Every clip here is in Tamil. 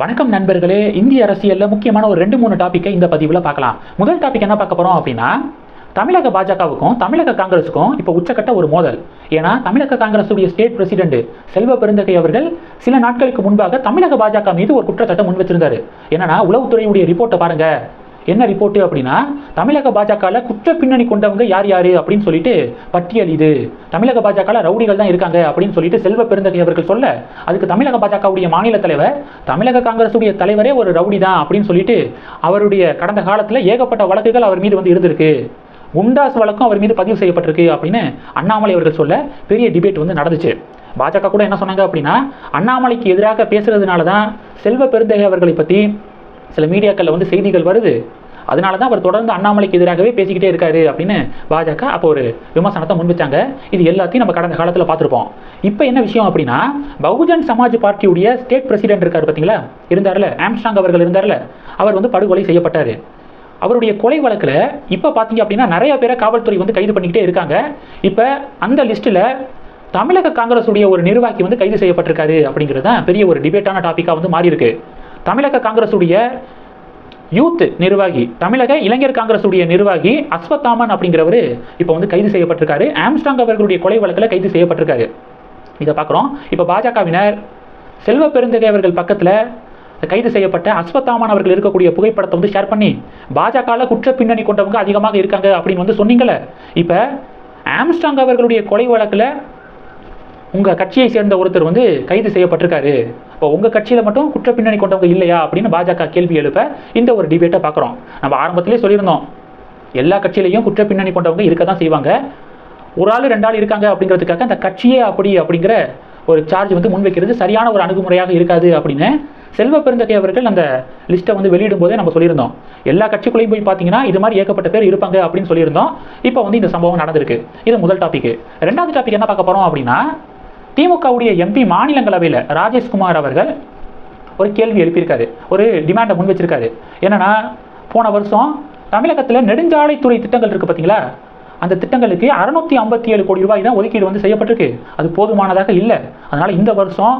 வணக்கம் நண்பர்களே இந்திய அரசியலில் முக்கியமான ஒரு ரெண்டு மூணு டாப்பிக்கை இந்த பதிவில் பார்க்கலாம். முதல் டாபிக் என்ன பார்க்க போகிறோம் அப்படின்னா தமிழக பாஜகவுக்கும் தமிழக காங்கிரஸுக்கும் இப்போ உச்சக்கட்ட ஒரு மோதல். ஏன்னா தமிழக காங்கிரஸுடைய ஸ்டேட் பிரசிடென்ட் செல்வ பெருந்தகை அவர்கள் சில நாட்களுக்கு முன்பாக தமிழக பாஜக மீது ஒரு குற்றச்சாட்டை முன் வச்சிருந்தாரு. என்னன்னா உளவுத்துறையுடைய ரிப்போர்ட்டை பாருங்க. என்ன ரிப்போர்ட் அப்படின்னா தமிழக பாஜகவில் குற்ற பின்னணி கொண்டவங்க யார் யார் அப்படின்னு சொல்லிட்டு பட்டியல் இது. தமிழக பாஜகவில் ரவுடிகள் தான் இருக்காங்க அப்படின்னு சொல்லிட்டு செல்வ பெருந்தகை அவர்கள் சொல்ல அதுக்கு தமிழக பாஜகவுடைய மாநில தலைவர் தமிழக காங்கிரஸுடைய தலைவரே ஒரு ரவுடி தான் அப்படின்னு சொல்லிட்டு அவருடைய கடந்த காலத்தில் ஏகப்பட்ட வழக்குகள் அவர் மீது வந்து இருந்திருக்கு. குண்டாஸ் வழக்கம் அவர் மீது பதிவு செய்யப்பட்டிருக்கு அப்படின்னு அண்ணாமலை அவர்கள் சொல்ல பெரிய டிபேட் வந்து நடந்துச்சு. பாஜக கூட என்ன சொன்னாங்க அப்படின்னா அண்ணாமலைக்கு எதிராக பேசுறதுனால தான் செல்வ பெருந்தகை அவர்களை பற்றி சில மீடியாக்களில் வந்து செய்திகள் வருது. அதனால தான் அவர் தொடர்ந்து அண்ணாமலைக்கு எதிராகவே பேசிக்கிட்டே இருக்காரு அப்படின்னு பாஜக அப்போ ஒரு விமர்சனத்தை முன்வச்சாங்க. இது எல்லாத்தையும் நம்ம கடந்த காலத்தில் பார்த்துருப்போம். இப்போ என்ன விஷயம் அப்படின்னா பகுஜன் சமாஜ் பார்ட்டியுடைய ஸ்டேட் பிரசிடென்ட் இருக்கார் பார்த்தீங்களா இருந்தார்ல ஆம்ஸ்டாங் அவர்கள் இருந்தார்ல அவர் வந்து படுகொலை செய்யப்பட்டார். அவருடைய கொலை வழக்கில் இப்போ பார்த்தீங்க அப்படின்னா நிறைய பேரை காவல்துறை வந்து கைது பண்ணிக்கிட்டே இருக்காங்க. இப்போ அந்த லிஸ்ட்டில் தமிழக காங்கிரஸுடைய ஒரு நிர்வாகி வந்து கைது செய்யப்பட்டிருக்காரு அப்படிங்கிறது தான் பெரிய ஒரு டிபேட்டான டாப்பிக்காக வந்து மாறி இருக்கு தமிழக காங்கிரஸுடைய யூத் நிர்வாகி தமிழக இளைஞர் காங்கிரஸுடைய நிர்வாகி அஸ்வத்தாமன் அப்படிங்கிறவர் இப்போ வந்து கைது செய்யப்பட்டிருக்காரு. ஆம்ஸ்டாங் அவர்களுடைய கொலை வழக்கில் கைது செய்யப்பட்டிருக்காரு. இதை பார்க்குறோம் இப்போ பாஜகவினர் செல்வ பெருந்தகை அவர்கள் பக்கத்தில் கைது செய்யப்பட்ட அஸ்வத்தாமன் அவர்கள் இருக்கக்கூடிய புகைப்படத்தை வந்து ஷேர் பண்ணி பாஜகவில் குற்ற பின்னணி கொண்டவங்க அதிகமாக இருக்காங்க அப்படின்னு வந்து சொன்னீங்களே இப்போ ஆம்ஸ்டாங் அவர்களுடைய கொலை வழக்கில் உங்கள் கட்சியை சேர்ந்த ஒருத்தர் வந்து கைது செய்யப்பட்டிருக்காரு. இப்போ உங்கள் கட்சியில் மட்டும் குற்ற பின்னணி கொண்டவங்க இல்லையா அப்படின்னு பாஜக கேள்வி எழுப்ப இந்த ஒரு டிபேட்டை பார்க்குறோம். நம்ம ஆரம்பத்திலே சொல்லியிருந்தோம். எல்லா கட்சியிலையும் குற்ற பின்னணி கொண்டவங்க இருக்க தான் செய்வாங்க. ஒரு ஆள் ரெண்டு ஆள் இருக்காங்க அப்படிங்கிறதுக்காக அந்த கட்சியே அப்படி அப்படிங்கிற ஒரு சார்ஜ் வந்து முன்வைக்கிறது சரியான ஒரு அணுகுமுறையாக இருக்காது அப்படின்னு செல்வ பெருந்தகை அவர்கள் அந்த லிஸ்ட்டை வந்து வெளியிடும் போதே நம்ம சொல்லியிருந்தோம். எல்லா கட்சிக்குள்ளேயும் போய் பார்த்தீங்கன்னா இது மாதிரி ஏகப்பட்ட பேர் இருப்பாங்க அப்படின்னு சொல்லியிருந்தோம். இப்போ வந்து இந்த சம்பவம் நடந்திருக்கு. இது முதல் டாபிக் ரெண்டாவது டாபிக் என்ன பார்க்க போகிறோம் அப்படின்னா திமுகவுடைய எம்பி மாநிலங்களவையில் ராஜேஷ்குமார் அவர்கள் ஒரு கேள்வி எழுப்பியிருக்காரு. ஒரு டிமாண்டை முன் வச்சிருக்காரு. என்னன்னா போன வருஷம் தமிழகத்தில் நெடுஞ்சாலைத்துறை திட்டங்கள் இருக்குது பார்த்தீங்களா அந்த திட்டங்களுக்கு அறுநூத்தி ஐம்பத்தி ஏழு கோடி ரூபாய் தான் ஒதுக்கீடு வந்து செய்யப்பட்டிருக்கு. அது போதுமானதாக இல்லை. அதனால் இந்த வருஷம்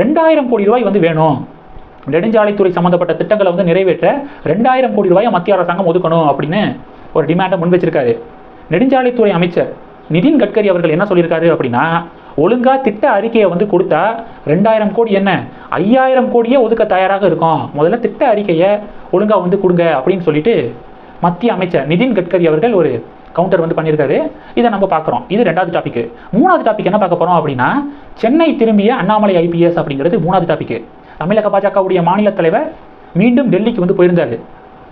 ரெண்டாயிரம் கோடி ரூபாய் வந்து வேணும். நெடுஞ்சாலைத்துறை சம்மந்தப்பட்ட திட்டங்களை வந்து நிறைவேற்ற ரெண்டாயிரம் கோடி ரூபாயை மத்திய அரசாங்கம் ஒதுக்கணும் அப்படின்னு ஒரு டிமாண்டை முன் வச்சிருக்காரு. நெடுஞ்சாலைத்துறை அமைச்சர் நிதின் கட்கரி அவர்கள் என்ன சொல்லியிருக்காரு அப்படின்னா ஒழுங்கா திட்ட அறிக்கையை வந்து கொடுத்தா ரெண்டாயிரம் கோடி என்ன? ஐயாயிரம் கோடியே ஒதுக்க தயாராக இருக்கும். முதல்ல திட்ட அறிக்கையை ஒழுங்காக வந்து கொடுங்க அப்படின்னு சொல்லிட்டு மத்திய அமைச்சர் நிதின் கட்கரி அவர்கள் ஒரு கவுண்டர் வந்து பண்ணியிருக்காரு. இதை நம்ம பார்க்குறோம். இது ரெண்டாவது டாபிக் மூணாவது டாபிக் என்ன பார்க்க போகிறோம் அப்படின்னா சென்னை திரும்பிய அண்ணாமலை ஐபிஎஸ் அப்படிங்கிறது மூணாவது டாபிக் தமிழக பாஜகவுடைய மாநில தலைவர் மீண்டும் டெல்லிக்கு வந்து போயிருந்தாரு.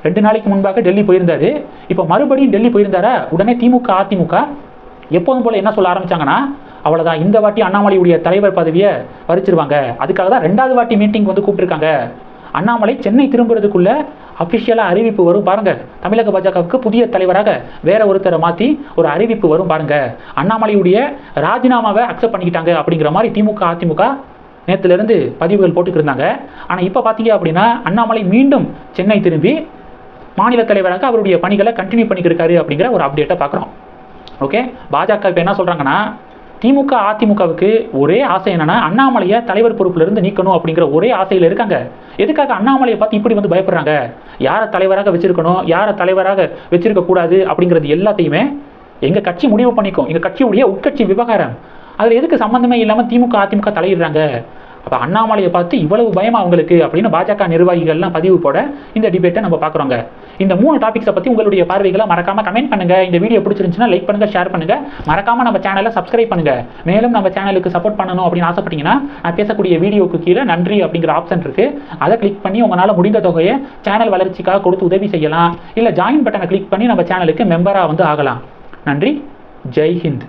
ரெண்டு நாளைக்கு முன்பாக டெல்லி போயிருந்தாரு. இப்போ மறுபடியும் டெல்லி போயிருந்தாரா? உடனே திமுக அதிமுக எப்போதும் போல என்ன சொல்ல ஆரம்பிச்சாங்கன்னா அவ்வளோதான் இந்த வாட்டி அண்ணாமலையுடைய தலைவர் பதவியை பறிச்சிருவாங்க அதுக்காக தான் ரெண்டாவது வாட்டி மீட்டிங் வந்து கூப்பிட்டுருக்காங்க. அண்ணாமலை சென்னை திரும்புறதுக்குள்ளே அஃபிஷியலாக அறிவிப்பு வரும் பாருங்கள் தமிழக பாஜகவுக்கு புதிய தலைவராக வேற ஒருத்தரை மாற்றி ஒரு அறிவிப்பு வரும் பாருங்கள் அண்ணாமலையுடைய ராஜினாமாவை அக்செப்ட் பண்ணிக்கிட்டாங்க அப்படிங்கிற மாதிரி திமுக அதிமுக நேற்றுலேருந்து பதிவுகள் போட்டுக்கிருந்தாங்க ஆனால் இப்போ பார்த்தீங்க அப்படின்னா அண்ணாமலை மீண்டும் சென்னை திரும்பி மாநில தலைவராக அவருடைய பணிகளை கண்டினியூ பண்ணிக்கிருக்காரு அப்படிங்கிற ஒரு அப்டேட்டை பார்க்குறோம் ஓகே பாஜக இப்போ என்ன சொல்கிறாங்கன்னா திமுக அதிமுகவுக்கு ஒரே ஆசை என்னன்னா அண்ணாமலையை தலைவர் பொறுப்பிலிருந்து நீக்கணும் அப்படிங்கிற ஒரே ஆசையில் இருக்காங்க. எதுக்காக அண்ணாமலையை பார்த்து இப்படி வந்து பயப்படுறாங்க? யாரை தலைவராக வச்சிருக்கணும்? யாரை தலைவராக வச்சிருக்க கூடாது அப்படிங்கிறது எல்லாத்தையுமே எங்க கட்சி முடிவு பண்ணிக்கும். எங்க கட்சியுடைய உட்கட்சி விவகாரம். அதுல எதுக்கு சம்பந்தமே இல்லாம திமுக அதிமுக தலையிடுறாங்க? அப்போ அண்ணாமலையை பார்த்து இவ்வளவு பயமா அவங்களுக்கு அப்படின்னு பாஜக நிர்வாகிகள்லாம் பதிவு போட இந்த டிபேட்டை நம்ம பார்க்குறோங்க. இந்த மூணு டாபிக்ஸை பற்றி உங்களுடைய பார்வைகளை மறக்காம கமெண்ட் பண்ணுங்க. இந்த வீடியோ பிடிச்சிருந்துச்சுன்னா லைக் பண்ணுங்க ஷேர் பண்ணுங்க. மறக்காம நம்ம சேனலை சப்ஸ்கிரைப் பண்ணுங்க. மேலும் நம்ம சேனலுக்கு சப்போர்ட் பண்ணணும் அப்படின்னு ஆசைப்பட்டீங்கன்னா நான் பேசக்கூடிய வீடியோக்கு கீழே நன்றி அப்படிங்கிற ஆப்ஷன் இருக்கு. அதை கிளிக் பண்ணி உங்களால் முடிந்த தொகையை சேனல் வளர்ச்சிக்காக கொடுத்து உதவி செய்யலாம். இல்லை ஜாயின் பட்டனை கிளிக் பண்ணி நம்ம சேனலுக்கு மெம்பராக வந்து ஆகலாம். நன்றி. ஜெய் ஹிந்த்.